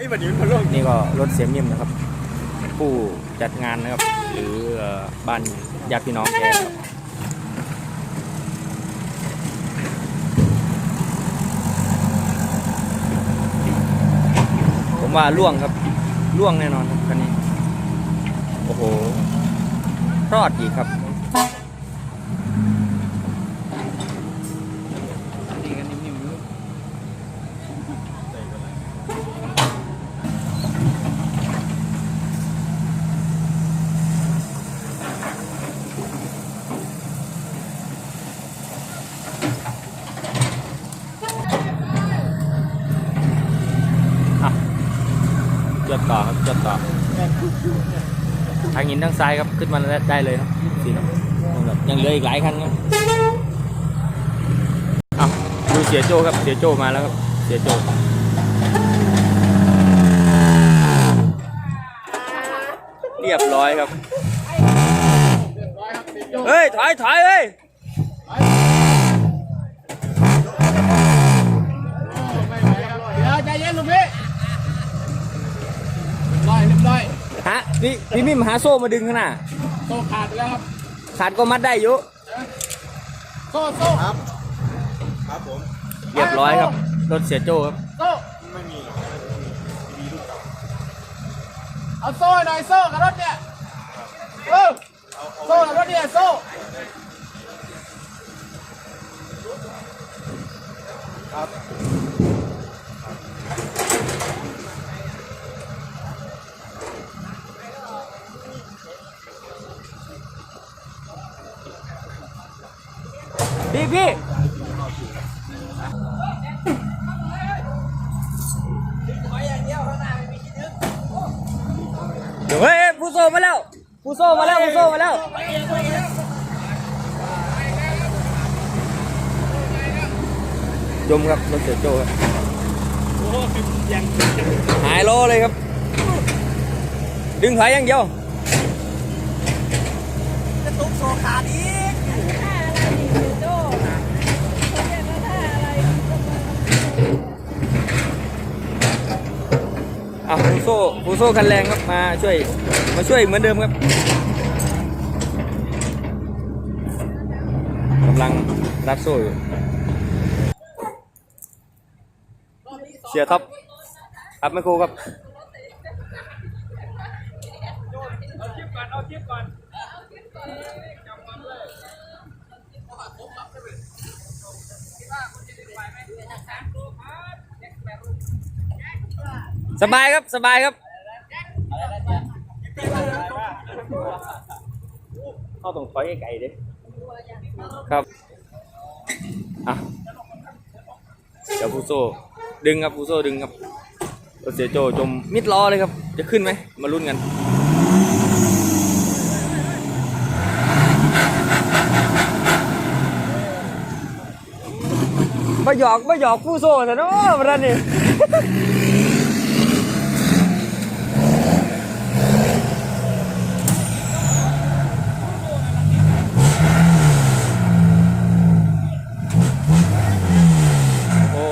นี่ก็รถเสียมิมนะครับ ผู้จัดงานนะครับ หรือเอ่อบ้านญาติพี่น้องแกครับผมว่าล่วงครับล่วงแน่นอนครับคันนี้ โอ้โห รอดอีกครับ ดีกันนิ่มๆลูก อะ จดต่อครับจดต่อ ทางหินทางซ้ายครับขึ้นมาได้เลยครับสี่ครับยังเหลืออีกหลายคันครับอะดูเสียโจครับเสียโจมาแล้วครับเสียโจเรียบร้อยครับเฮ้ยถอยถอยเฮ้ยเดี๋ยวใจเย็นลูกพี่ อยเรียบร้อยฮะพี่พี่มิมหาโซ่มาดึงขางหนาดโซ่ขาดไปแล้วครับขาดก็มัดได้อยู่โซ่โซ่ครับเรียบร้อยครับ รถเสียโจครับ โซ่ไม่มีเอาโซ่หน่อยโซ่กับรถเนี่ยเออโซ่กับรถเนี่ยโซ่พี่ มาแล้วผู้โซ่มาแล้วผู้โซ่มาแล้วจมครับรถเสียโจครับหายโลเลยครับ ดึงถอยอย่างเดียว อะฟูโซ่ฟูโซ่คันแรงครับมาช่วย มาช่วยเหมือนเดิมครับกำลังรัดโซ่อยู่เชียท็อปครับไม่ครครับ สบายครับสบายครับเข้าตรงถอยไก่ดิครับอะเดี๋ยวฟูโซ่ดึงครับฟูโซ่ดึงครับรถเสียโจจมมิดล้อเลยครับ จะขึ้นไหมมาลุ้นกัน มาหยอกมาหยอกผู้โซ่แต่เนาะประเด็นนี้โอ้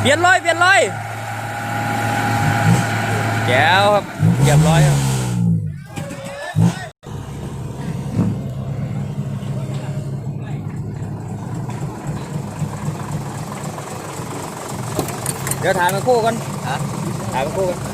เปลี่ยนร้อยเปลี่ยนร้อยแก้วครับ เรียบร้อยครับเดี๋ยวถ่ายมาคู่กันถ่ายมาคู่กัน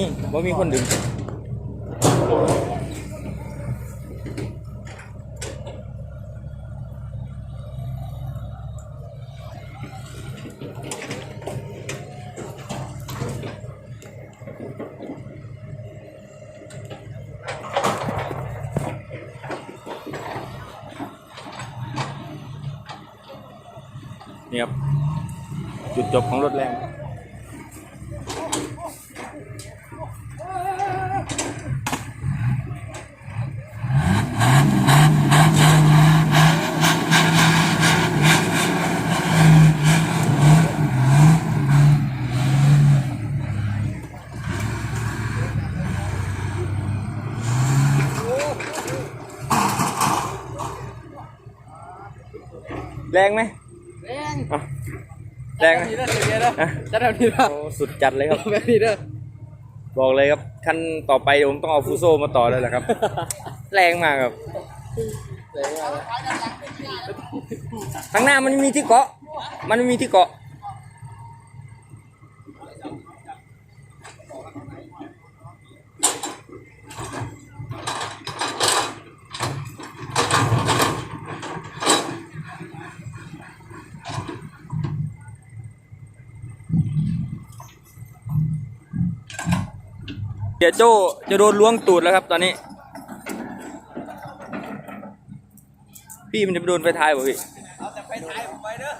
มีบ่มีคนดึงเนี่ครับจุดจบของรถแรง แรงไหมแรงอะแรงไหมนี่เด้อเดี๋ยวเด้ออะจะทำนี่เด้อโอ้สุดจัดเลยครับแบบนี้เด้อ บอกเลยครับขั้นต่อไปผมต้องเอาฟูโซมาต่อเลยแหละครับ แรงมากครับแรงมากเลยข้างหน้ามันไม่มีที่เกาะ มันไม่มีที่เกาะ เดี๋ยวโจจะโดนล้วงตูดแล้วครับตอนนี้ พี่มันจะไปโดนไฟท้ายป่ะพี่เอาแต่ไปถ่ายผมไปเด้อ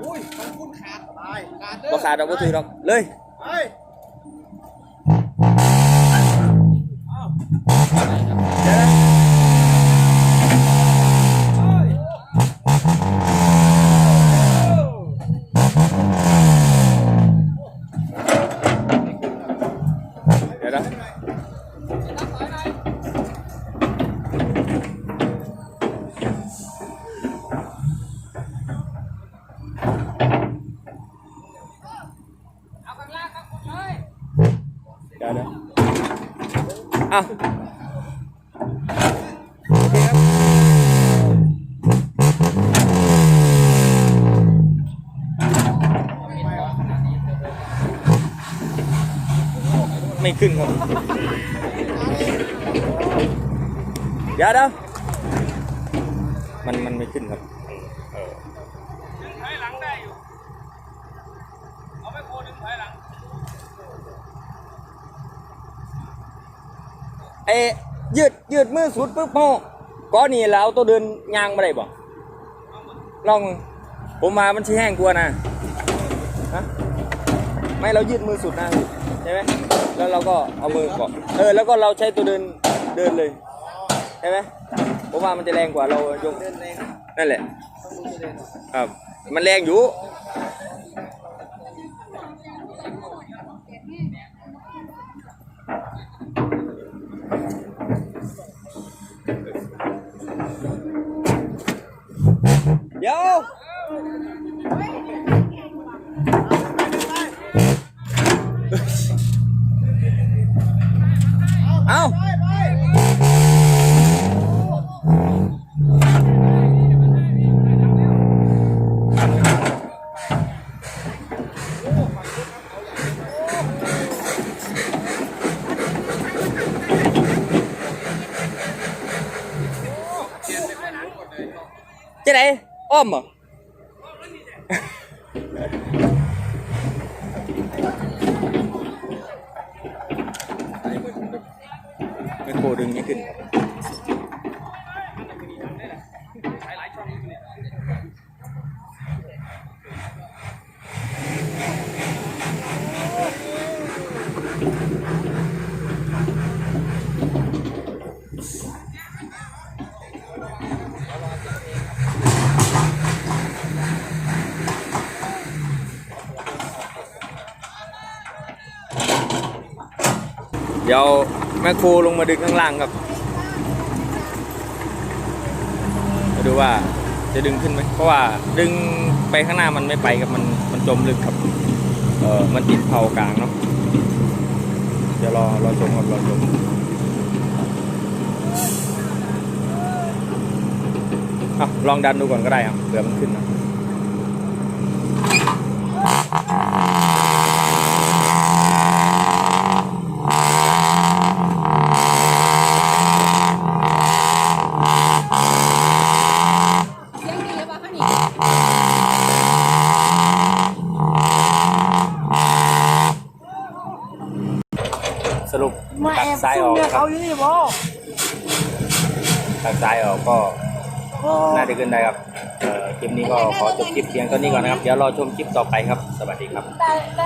อุ้ยมันคุ้นขาดตายขาดเด้อบ่ขาดดอกบ่ถือดอกเลยไป ดี๋ยวเดี๋ยวอ้าไม่ขึ้นครับเดี๋ยวเดี๋ยวมันมันไม่ขึ้นครับเออ ถอยหลังได้อยู่ เอาไปโคดึงถอยหลัง เอ้ยืดยืดมือสุดปุ๊บพ่อก็นี่แล้วตัวเดินยางมาได้บ่ลองผมมามันชี้แห้งกลัวนะฮะไม่เรายืดมือสุดนะใช่ไหมแล้วเราก็เอามือเกาะเออแล้วก็เราใช้ตัวเดินเดินเลยใช่ไหมผมว่ามันจะแรงกว่าเรายกเดินแรงนั่นแหละครับมันแรงอยู่ จะไหนอ้อมเหรอไม่โคดึงนี้ขึ้น เดี๋ยวแม่ครูลงมาดึงข้างล่างครับมาดูว่าจะดึงขึ้นไหมเพราะว่าดึงไปข้างหน้ามันไม่ไปครับมันมันจมลึกครับ เออมันติดเผากลางเนาะเดี๋ยวรอรอชมครับรอชมอะลองดันดูก่อนก็ได้ครับเผื่อมันขึ้นนะ มาตัแอดบซ้ายอซุ่มอกเนี่ยครัเขาบอยู่นี่บ่ตัดซ้ายออกก็โอ้น่าจะขึ้นได้ครับเอ่อคลิปนี้ก็ขอจบคลิปเพียงเท่านี้ก่อนนะครับ เดี๋ยวรอชมคลิปต่อไปครับ สวัสดีครับได้ได้